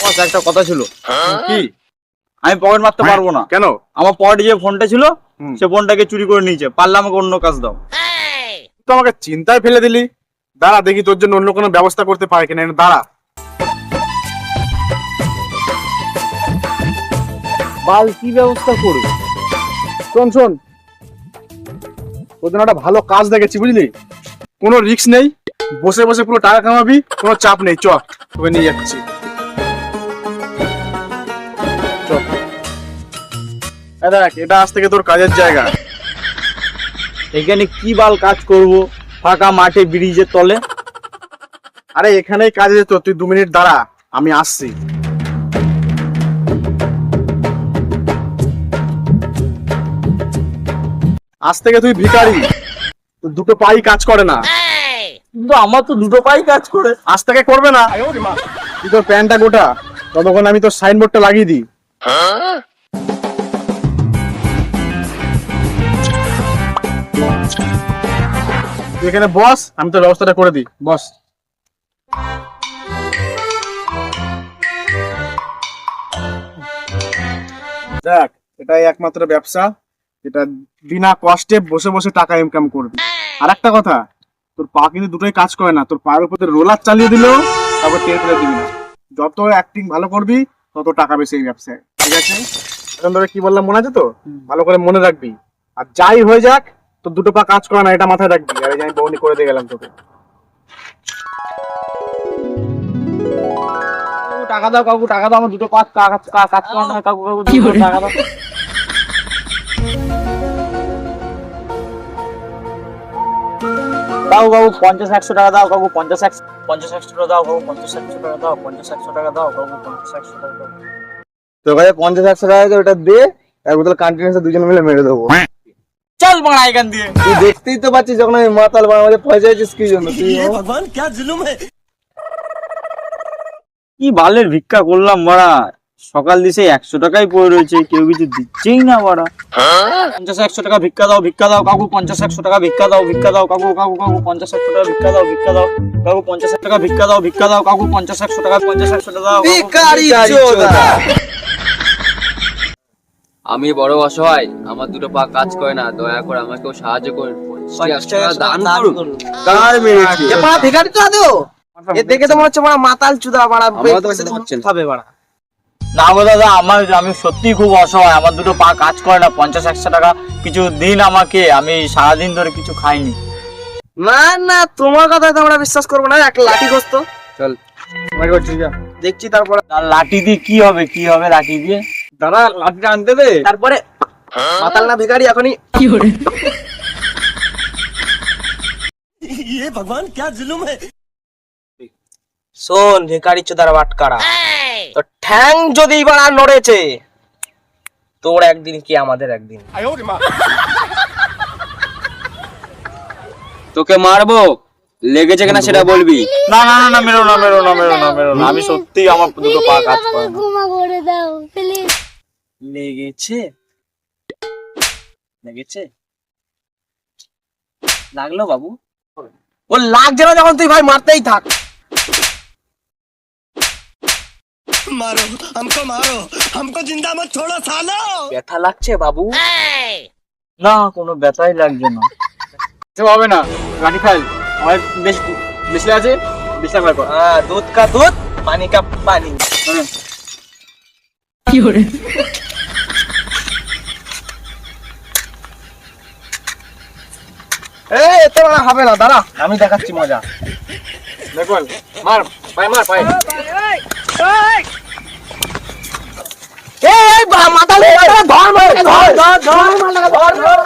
বস একটা কথা ছিল। কি? আমি পকেট মারতে পারব না। কেন? আমার পকেটে যে ফোনটা ছিল। সে ফোনটাকে চুরি করে নিয়েছে। পারলে আমাকে অন্য কাজ দাও। তো আমাকে চিন্তায় ফেলে দিলি? দাঁড়া দেখি তোর জন্য অন্য কোনো ব্যবস্থা করতে পারে কিনা। দাঁড়া। বাল কি ব্যবস্থা করবে? শোন শোন। তোর জন্য একটা ভালো কাজ দেখেছি বুঝলি? কোনো রিস্ক নেই। বসে বসে পুরো টাকা কামাবি কোনো চাপ নেই। চ তোকে নিয়ে যাচ্ছি। দেখ, এটা আজ থেকে তোর কাজের জায়গা। এখানে কি বাল কাজ করব? ফাঁকা মাঠে ব্রিজের তলে? আরে, এখানেই কাজে যেত তুই দু মিনিট দাঁড়া, আমি আসছি। আজ থেকে তুই ভিখারি। দুটো পাই কাজ করে না। কিন্তু আমার তো দুটো পাই কাজ করে। আজ থেকে করবে না। তুই তোর প্যান্টটা গোটা। ততক্ষণ আমি তোর সাইনবোর্ডটা লাগিয়ে দিই। এখানে বস আমি তোর ব্যবস্থাটা করে দিই। বস। দেখ এটাই একমাত্র ব্যবসা এটা বিনা কষ্টে বসে বসে টাকা ইনকাম করবি। আর একটা কথা তোর পা কিন্তু দুটোই কাজ করে না তোর পায়ের উপর রোলার চালিয়ে দিলেও তারপর টের করে দিবি না। যত অ্যাক্টিং ভালো করবি তত টাকা বেশি এই ব্যবসায়। ঠিক আছে? এখন ধরে কি বললাম মনে আছে তো? ভালো করে মনে রাখবি। আর যাই হয়ে যাক তোর দুটো পা কাজ করে না এটা মাথায় রাখবি আর আমি বউনি করে দিয়ে গেলাম তোকে। টাকা দাও কাকু টাকা দাও আমার দুটো কাজ কাজ করে না কাকু কাকু টাকা দাও। দাও কাকু পঞ্চাশ একশো টাকা দাও কাকু পঞ্চাশ একশো পঞ্চাশ একশো টাকা দাও কাকু পঞ্চাশ একশো টাকা দাও পঞ্চাশ একশো টাকা দাও কাকু পঞ্চাশ একশো টাকা দাও। তোর কাছে পঞ্চাশ একশো টাকা ওটা দে এক বোতল কন্টিনিউসে দুজন মিলে মেরে দেবো। চল বাড়া এখান দিয়ে। তুই দেখতেই তো পাচ্ছিস যখন আমি মাতাল বাড়া আমাদের পয়সা কি জন্য? তুই কি বালের ভিক্ষা করলাম বাড়া? সকাল দিছে একশো টাকাই পড়ে রয়েছে কেউ কিছু দিচ্ছেই না বাড়া। পঞ্চাশ একশো টাকা ভিক্ষা দাও ভিক্ষা দাও কাকু পঞ্চাশ একশো টাকা ভিক্ষা দাও ভিক্ষা দাও কাকু কাকু কাকু পঞ্চাশ একশো টাকা ভিক্ষা দাও ভিক্ষা দাও কাকু পঞ্চাশ টাকা ভিক্ষা দাও ভিক্ষা দাও কাকু পঞ্চাশ একশো টাকা পঞ্চাশ একশো টাকা দাও কাকু, ভিখারি ভিখারি চোদা। চোদা। আমি বড় অসহায় আমার দুটো পা কাজ করে না দয়া করে আমাকেও সাহায্য করুন। দান করুন। কার মেরেছে? এ বাড়া ভিখারি তো আদৌ? এ দেখে তো মনে হচ্ছে বাড়া মাতাল চুদা বাড়া আমারও তো পয়সা দিয়ে হচ্ছে না। খাবে বাড়া। না গো দাদা আমার আমি সত্যি খুব অসহায় আমার দুটো পা কাজ করে না পঞ্চাশ একশো টাকা কিছু দিন আমাকে আমি সারাদিন ধরে কিছু খাইনি। না না তোমার কথা তো আমরা বিশ্বাস করব না এক লাঠি গোস্ত। চল। দেখছি তারপরে লাঠি দিয়ে কি হবে কি হবে লাঠি দিয়ে? দাঁড়া লাঠিটা আনতে দে। তারপরে মাতাল না ভিখারি এখনই। শোন ভিখারি চোদার বাটকারা। তো ঠ্যাং যদি বাড়া নড়েছে তোর একদিন কি আমাদের একদিন? তোকে মারবো? লেগেছে কিনা সেটা বলবি? না না না না মেরো না মেরো না মেরো না মেরো না। আমি সত্যি আমার দুটো পা কাজ করে। না ঘুমা করে দাও প্লিজ। লেগেছে লেগেছে লাগলো বাবু ও লাগছে না যখন তুই ভাই মারতেই থাক ব্যথা লাগছে বাবু না কোনো ব্যথাই লাগছে না কিছু হবে না লাঠি খাই আমার বেশ বেশি আছে বেশি আমার কর हाँ दूध का दूध पानी 有人。এ এত বড় হবে না দাঁড়া আমি দেখাচ্ছি মজা। দেখুন মার ভাই মার ভাই। এই মাথা ধর ধর ধর ধর ধর।